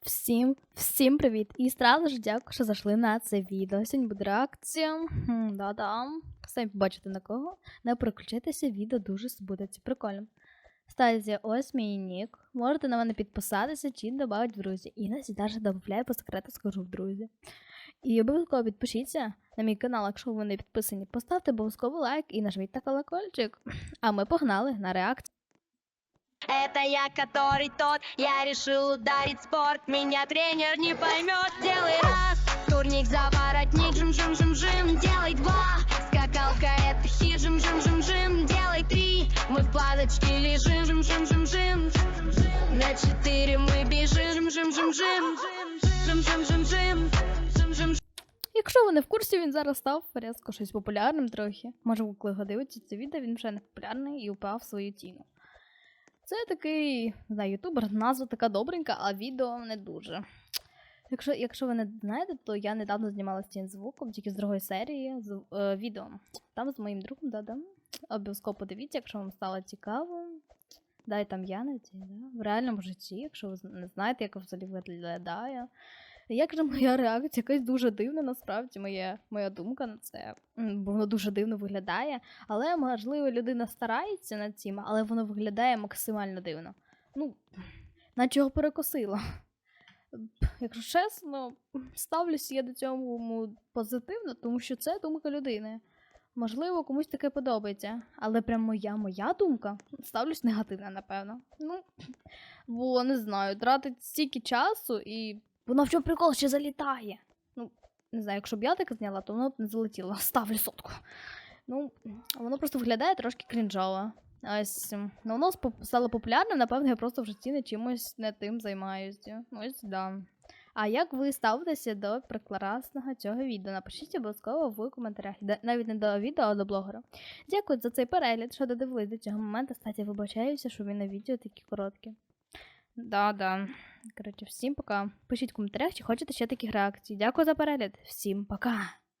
Всім, всім привіт! І одразу ж дякую, що зайшли на це відео. Сьогодні буде реакція. Да-да. Самі побачите на кого. Не переключайтеся, відео дуже буде це прикольно. Ставте ось мій нік. Можете на мене підписатися чи додати в друзі. І Іноді навіть додаю по секрету скажу в друзі. І обов'язково підпишіться на мій канал, якщо ви не підписані. Поставте обов'язково лайк і нажміть на колокольчик. А ми погнали на реакцію. Это я, который тот, я решил ударить спорт Меня тренер не поймет, делай раз Турник за воротник, жим-жим-жим-жим Делай два, скакалка это хит Жим-жим-жим-жим, делай три Мы в планочке лежим, жим-жим-жим-жим На четыре мы бежим, жим-жим-жим Жим-жим-жим-жим Жим-жим-жим Якщо ви не в курсі, він зараз став різко щось популярним трохи. Може, ви коли дивитесь це відео, він вже не популярний і упав в свою ціну. Це такий, не знаю, ютубер, назва така добренька, а відео не дуже. Якщо, якщо ви не знаєте, то я недавно знімала цим звуком, тільки з другої серії з е, відео. Там з моїм другом, да-да. Обов'язково подивіться, якщо вам стало цікаво. Да, і там я цій, да? в реальному житті, якщо ви не знаєте, як взагалі виглядає. Як же моя реакція? Якась дуже дивна, насправді, моя, моя думка на це. Бо воно дуже дивно виглядає. Але, можливо, людина старається над цим, але воно виглядає максимально дивно. Ну, наче його перекосило. Якщо чесно, ставлюся я до цього позитивно, тому що це думка людини. Можливо, комусь таке подобається, але прям моя моя думка ставлюсь негативно, напевно. Ну, бо не знаю, тратить стільки часу і воно в чому прикол ще залітає. Ну, не знаю, якщо б я так зняла, то воно б не залетіло. Ставлю сотку. Ну, воно просто виглядає трошки крінжово. Ось, ну воно стало популярним, напевно, я просто в житті не чимось не тим займаюся. Ось да. А як ви ставитеся до прекрасного цього відео? Напишіть обов'язково в коментарях. Навіть не до відео, а до блогера. Дякую за цей перегляд, що додивились до цього моменту. Кстати, вибачаюся, що ви на відео такі короткі. Да-да. Коротше, всім пока. Пишіть в коментарях, чи хочете ще таких реакцій. Дякую за перегляд. Всім пока.